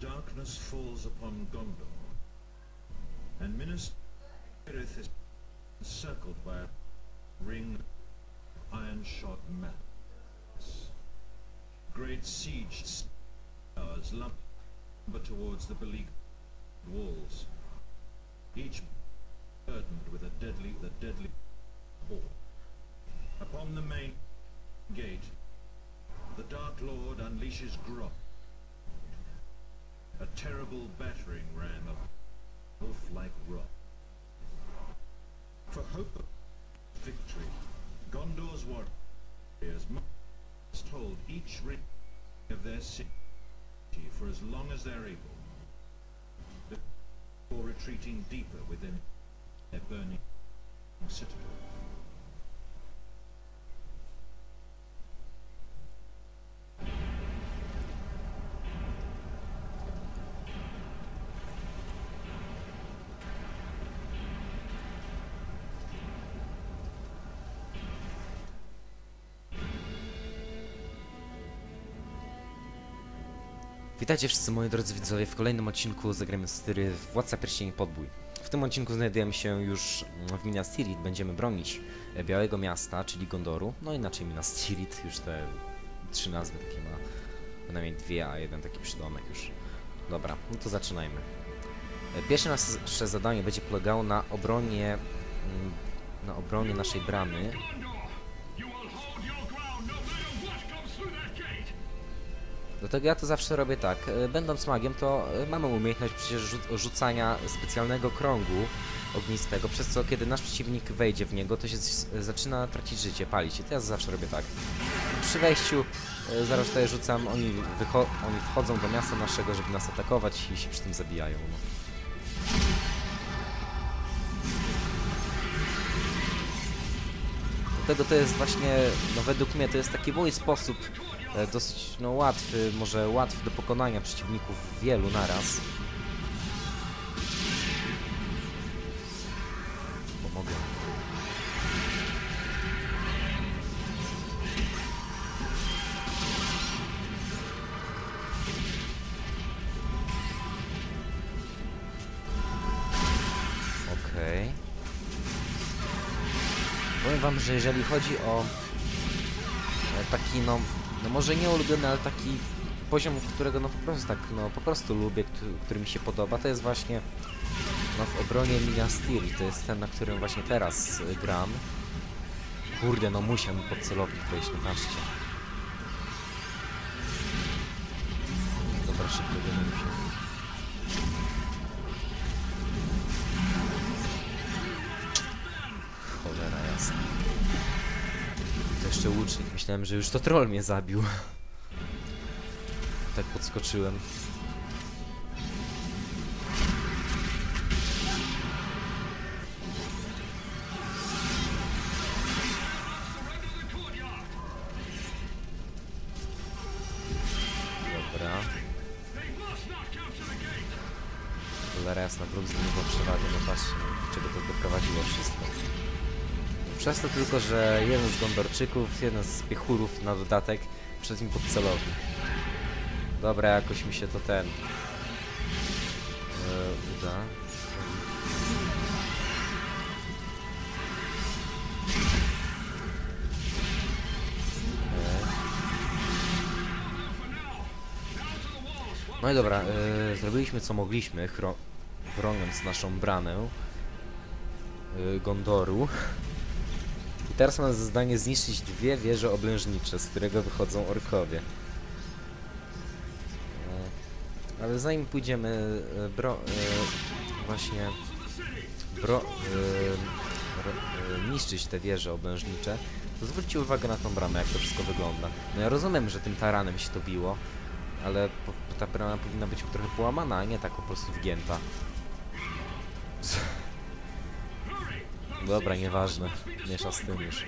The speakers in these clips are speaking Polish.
darkness falls upon Gondor, and Minas Tirith is encircled by a ring of iron-shod mass. Great siege stars lumber towards the beleaguered walls, each burdened with a deadly, the deadly war. Upon the main gate, the Dark Lord unleashes Grot, a terrible battering ram of wolf-like rock. For hope of victory, Gondor's warriors must hold each ring of their city for as long as they're able, before retreating deeper within their burning citadel. Witajcie wszyscy moi drodzy widzowie w kolejnym odcinku zagramy styry Władca Pierścieni Podbój. W tym odcinku znajdujemy się już w Minas Tirith, będziemy bronić e, Białego Miasta, czyli Gondoru. No inaczej Minas Tirith, już te trzy nazwy takie ma, przynajmniej dwie, a jeden taki przydomek już. Dobra, no to zaczynajmy. E, Pierwsze nasze zadanie będzie polegało na obronie, mm, na obronie naszej bramy Dlatego ja to zawsze robię tak. e, Będąc magiem, to e, mamy umiejętność przecież rzu- rzucania specjalnego krągu ognistego, przez co kiedy nasz przeciwnik wejdzie w niego, to się zaczyna tracić życie, palić się. To ja zawsze robię tak. Przy wejściu e, zaraz tutaj rzucam, oni, oni wchodzą do miasta naszego, żeby nas atakować i się przy tym zabijają. Dlatego to jest właśnie, no według mnie to jest taki mój sposób dosyć no, łatwy, może łatwy do pokonania przeciwników wielu naraz. Pomogę. Okej. Powiem wam, że jeżeli chodzi o e, taki no, no może nie ulubiony, ale taki poziom, którego no po prostu tak, no po prostu lubię, który, mi się podoba, to jest właśnie no w obronie Minas Tirith, to jest ten, na którym właśnie teraz y, gram. Kurde, no musiałem pod celownik wejść, no patrzcie. Dobra, szybko wymienił się. Cholera jasna. To jeszcze łucznik. Myślałem, że już to troll mnie zabił. Tak podskoczyłem. Dobra. Cholera jasna, wróg zdobywał przewagę, no patrzcie, czego to doprowadziło wszystko. Przez to tylko, że jeden z Gondorczyków, jeden z piechurów na dodatek wszedł im pod celownik. Dobra, jakoś mi się to ten... Yy, uda. Okej. No i dobra, e, zrobiliśmy co mogliśmy, chro- chroniąc naszą bramę e, Gondoru. I teraz mamy za zadanie zniszczyć dwie wieże oblężnicze, z którego wychodzą orkowie. E, ale zanim pójdziemy e, bro, e, właśnie bro, ro, niszczyć te wieże oblężnicze, to zwróćcie uwagę na tą bramę, jak to wszystko wygląda. No ja rozumiem, że tym taranem się to biło, ale ta brama powinna być trochę połamana, a nie tak po prostu wgięta. Dobra, nieważne. Miesza z tym już.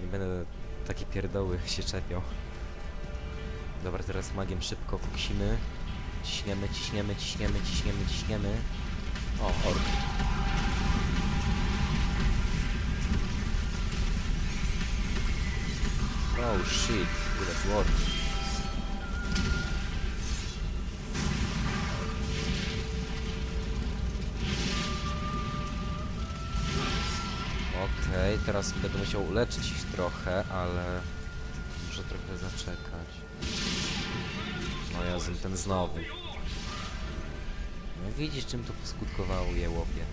Nie będę takie pierdoły się czepiał. Dobra, teraz magiem szybko kuksimy. Ciśniemy, ciśniemy, ciśniemy, ciśniemy, ciśniemy. O, ork. Oh shit, ile tu Okej, teraz będę musiał uleczyć ich trochę, ale muszę trochę zaczekać. No Jezu, ten znowu. No widzisz, czym to poskutkowało, jełopie.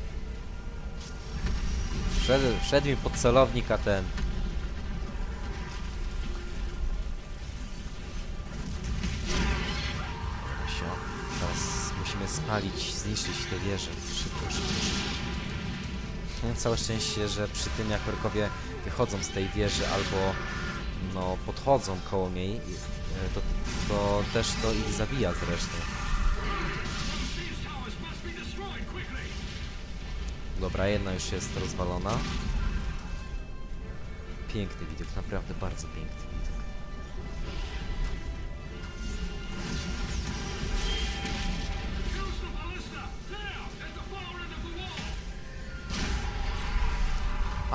Wszedł, wszedł mi pod celownik, a ten... Teraz musimy spalić, zniszczyć te wieże. Szybko, szybko, szybko. No, całe szczęście, że przy tym jak orkowie wychodzą z tej wieży albo no podchodzą koło niej, e, to, to też to ich zabija zresztą. Dobra, jedna już jest rozwalona. Piękny widok, naprawdę bardzo piękny widok.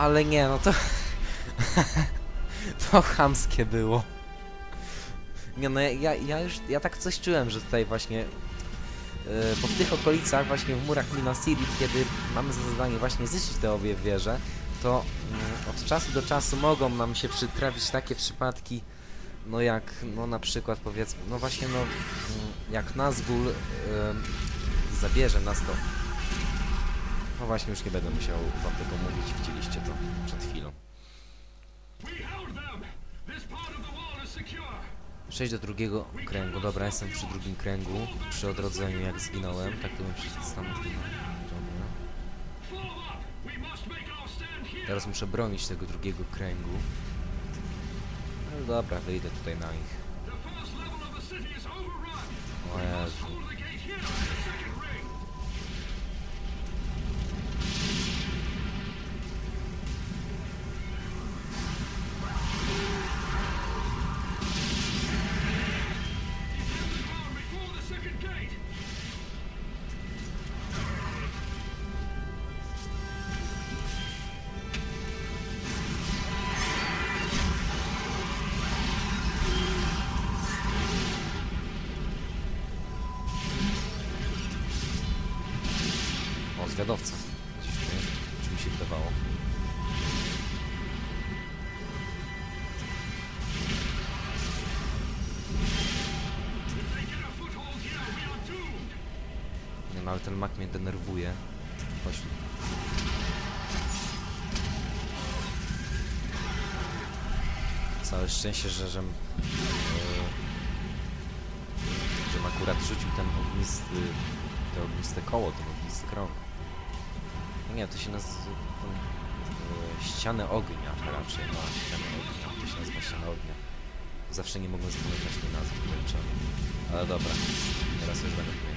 Ale nie, no to... to chamskie było. Nie no, ja- ja, już, ja tak coś czułem, że tutaj właśnie... e, bo w tych okolicach, właśnie w murach Minas kiedy mamy za zadanie właśnie zniszczyć te obie wieże, to mm, od czasu do czasu mogą nam się przytrafić takie przypadki, no jak, no na przykład powiedzmy, no właśnie no, mm, jak Nazgul e, zabierze nas to no właśnie, już nie będę musiał wam tego mówić, widzieliście to przed chwilą. We held them. This part of the wall is secure. Przejść do drugiego kręgu. Dobra, jestem przy drugim kręgu. Przy odrodzeniu, jak zginąłem. Tak to bym here. Teraz muszę bronić tego drugiego kręgu. No dobra, wyjdę tutaj na ich. The first zwiadowca. Czy mi się wydawało? Nie no, ale ten mak mnie denerwuje. Chodź. Całe szczęście, że, że, e, że akurat rzucił ten ognisty, te ogniste koło, ten ognisty krąg. Nie, to się nazywa e, ścianę ognia raczej, no, ścianę ognia, to się nazywa ściana ognia. Zawsze nie mogłem zapamiętać tej nazwy, czemu. Ale dobra, teraz już będę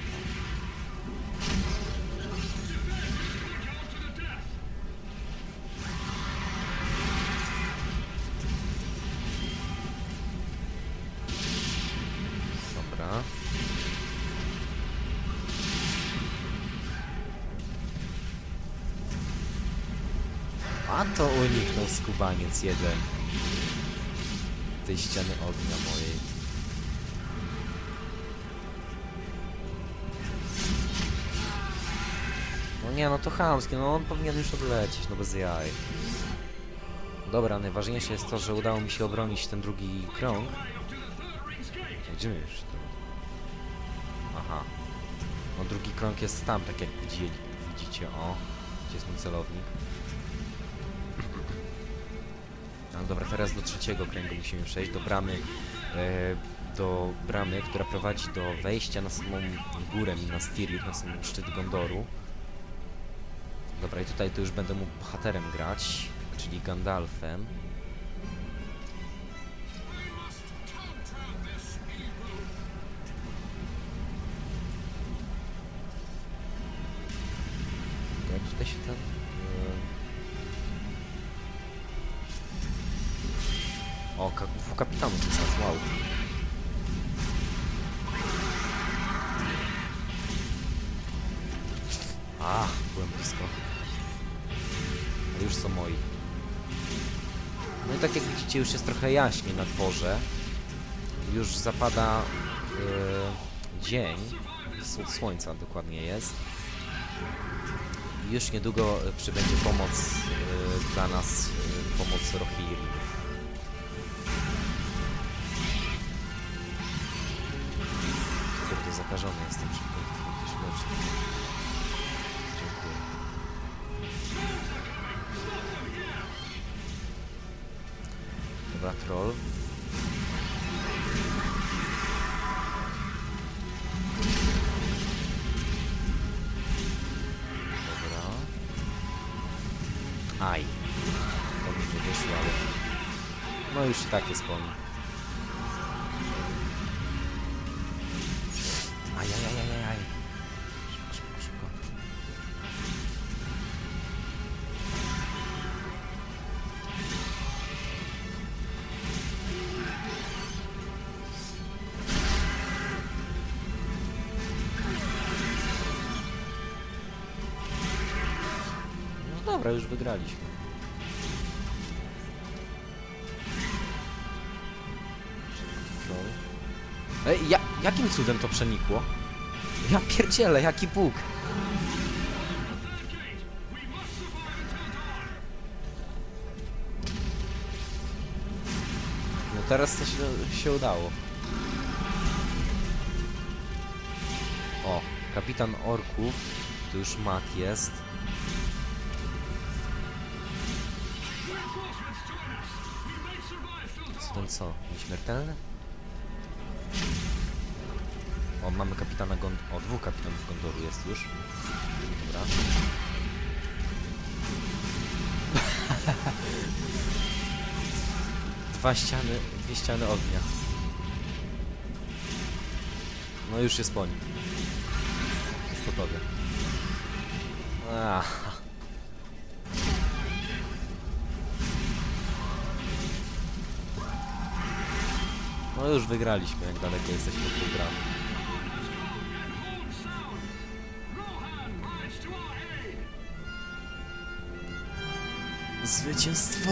A to uniknął skubaniec jeden. Tej ściany ognia mojej. No nie, no to chamskie, no on powinien już odlecieć, no bez jaj. Dobra, najważniejsze jest to, że udało mi się obronić ten drugi krąg. Gdzie my już? Aha. No drugi krąg jest tam, tak jak widzieli, widzicie, o. Gdzie jest mój celownik. No dobra, teraz do trzeciego kręgu musimy przejść, do bramy, e, do bramy, która prowadzi do wejścia na samą górę Minas Tirith, na sam szczyt Gondoru. Dobra, i tutaj to już będę mógł bohaterem grać, czyli Gandalfem. Jak tutaj się ten... O, u kapitanu jest wow. A, byłem blisko. Już są moi. No i tak jak widzicie, już jest trochę jaśniej na dworze. Już zapada e, dzień. Słońca dokładnie jest. Już niedługo e, przybędzie pomoc e, dla nas, e, pomoc Rohirrim. Kurde, zakażony jestem szybko. Śmierci. Dziękuję. Dobra, troll. Dobra. Aj. To mi nie wyszło, ale... No już i tak jest po nim. Dobra, już wygraliśmy. Ej, ja, jakim cudem to przenikło? Ja pierdzielę, jaki Bóg! No teraz to się, się udało. O, kapitan orków, to już mat jest. Till Co? Nieśmiertelny? O, mamy kapitana Gond... O, dwóch kapitanów Gondoru jest już. Dobra. Dwa ściany, dwie ściany ognia. No już jest po nim. Jest po tobie. Ach. No już wygraliśmy, jak daleko jesteśmy od programu. Zwycięstwo!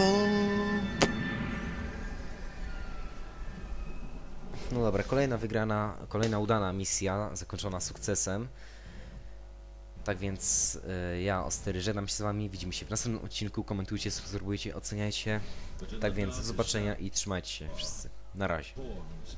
No dobra, kolejna wygrana, kolejna udana misja, zakończona sukcesem. Tak więc y, ja, Ostery, żegnam się z wami, widzimy się w następnym odcinku, komentujcie, subskrybujcie, oceniajcie. Tak więc do zobaczenia i trzymajcie się wszyscy. Razie. horns